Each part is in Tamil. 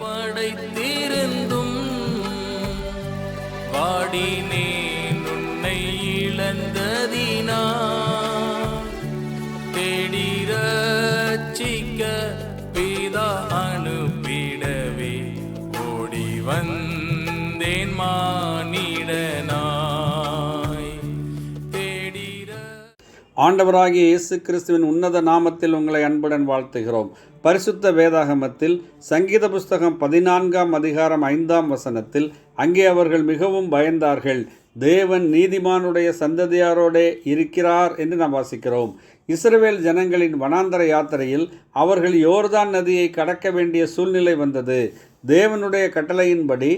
படைத்திருந்தும் வாடினேன் உன்னை இழந்ததினா. தேடி ரட்சிக்க பிதா அனுப்பிடவே ஓடி வந்தேன் மா ஆண்டவராகிய இயேசு கிறிஸ்துவின் உன்னத நாமத்தில் உங்களை அன்புடன் வாழ்த்துகிறோம். பரிசுத்த வேதாகமத்தில் சங்கீத புஸ்தகம் பதினான்காம் அதிகாரம் ஐந்தாம் வசனத்தில் அங்கே அவர்கள் மிகவும் பயந்தார்கள். தேவன் நீதிமானுடைய சந்ததியாரோடே இருக்கிறார் என்று நாம் வாசிக்கிறோம். இஸ்ரவேல் ஜனங்களின் வனாந்தர யாத்திரையில் அவர்கள் யோர்தான் நதியை கடக்க வேண்டிய சூழ்நிலை வந்தது. தேவனுடைய கட்டளையின்படி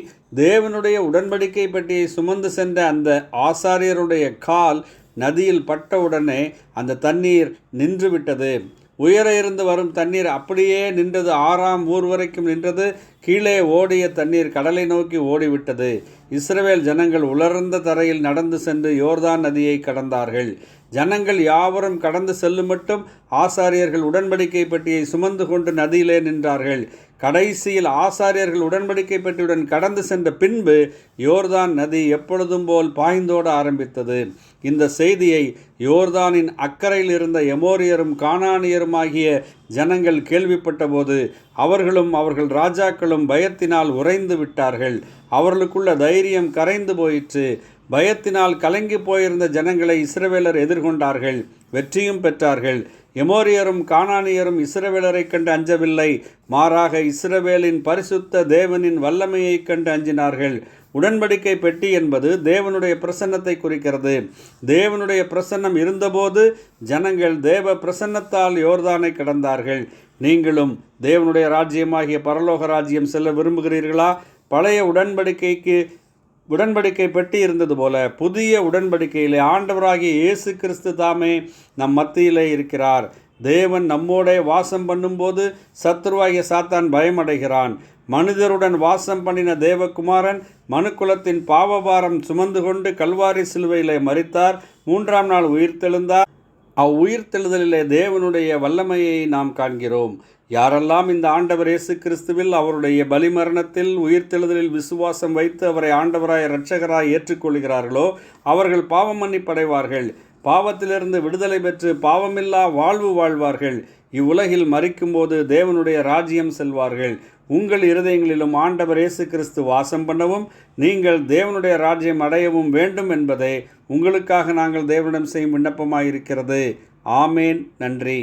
தேவனுடைய உடன்படிக்கை பெட்டியை சுமந்து சென்ற அந்த ஆசாரியருடைய கால் நதியில் பட்டவுடனே அந்த தண்ணீர் நின்றுவிட்டது. உயர இருந்து வரும் தண்ணீர் அப்படியே நின்றது. ஆறாம் ஊர் வரைக்கும் நின்றது. கீழே ஓடிய தண்ணீர் கடலை நோக்கி ஓடிவிட்டது. இஸ்ரவேல் ஜனங்கள் உலர்ந்த தரையில் நடந்து சென்று யோர்தான் நதியை கடந்தார்கள். ஜனங்கள் யாவரும் கடந்து செல்லும் மட்டும் ஆசாரியர்கள் உடன்படிக்கை பெட்டியை சுமந்து கொண்டு நதியிலே நின்றார்கள். கடைசியில் ஆசாரியர்கள் உடன்படிக்கை பெட்டியுடன் கடந்து சென்ற பின்பு யோர்தான் நதி எப்பொழுதும் போல் பாய்ந்தோட ஆரம்பித்தது. இந்த செய்தியை யோர்தானின் அக்கறையில் இருந்த எமோரியரும் கானானியரும் ஆகிய ஜனங்கள் கேள்விப்பட்டபோது அவர்களும் அவர்கள் ராஜாக்களும் பயத்தினால் உறைந்து விட்டார்கள். அவர்களுக்குள்ள தைரியம் கரைந்து போயிற்று. பயத்தினால் கலங்கி போயிருந்த ஜனங்களை இஸ்ரவேலர் எதிர்கொண்டார்கள் வெற்றியும் பெற்றார்கள். எமோரியரும் கானானியரும் இஸ்ரவேலரைக் கண்டு அஞ்சவில்லை. மாறாக இஸ்ரவேலின் பரிசுத்த தேவனின் வல்லமையைக் கண்டு அஞ்சினார்கள். உடன்படிக்கை பெட்டி என்பது தேவனுடைய பிரசன்னத்தை குறிக்கிறது. தேவனுடைய பிரசன்னம் இருந்தபோது ஜனங்கள் தேவ பிரசன்னத்தால் யோர்தானை கடந்தார்கள். நீங்களும் தேவனுடைய ராஜ்யமாகிய பரலோக ராஜ்யம் செல்ல விரும்புகிறீர்களா? பழைய உடன்படிக்கைக்கு உடன்படிக்கை பெட்டி இருந்தது போல புதிய உடன்படிக்கையிலே ஆண்டவராகிய இயேசு கிறிஸ்து தாமே நம் மத்தியிலே இருக்கிறார். தேவன் நம்மோட வாசம் பண்ணும்போது சத்ருவாகிய சாத்தான் பயமடைகிறான். மனிதருடன் வாசம் பண்ணின தேவகுமாரன் மனுக்குலத்தின் பாவபாரம் சுமந்து கொண்டு கல்வாரி சிலுவையிலே மறித்தார் மூன்றாம் நாள் உயிர்த்தெழுந்தார். அவ்வுயிர்த்தெழுதலிலே தேவனுடைய வல்லமையை நாம் காண்கிறோம். யாரெல்லாம் இந்த ஆண்டவர் இயேசு கிறிஸ்துவில் அவருடைய பலிமரணத்தில் உயிர்த்தெழுதலில் விசுவாசம் வைத்து அவரை ஆண்டவராய் இரட்சகராய் ஏற்றுக்கொள்கிறார்களோ அவர்கள் பாவம் மன்னிப்படைவார்கள். பாவத்திலிருந்து விடுதலை பெற்று பாவமில்லா வாழ்வு வாழ்வார்கள். இவ்வுலகில் மறிக்கும்போது தேவனுடைய ராஜ்யம் செல்வார்கள். உங்கள் இருதயங்களிலும் ஆண்டவர் இயேசு கிறிஸ்து வாசம் பண்ணவும் நீங்கள் தேவனுடைய ராஜ்யம் அடையவும் வேண்டும் என்பதே உங்களுக்காக நாங்கள் தேவனிடம் செய்யும் விண்ணப்பமாயிருக்கிறது. ஆமேன். நன்றி.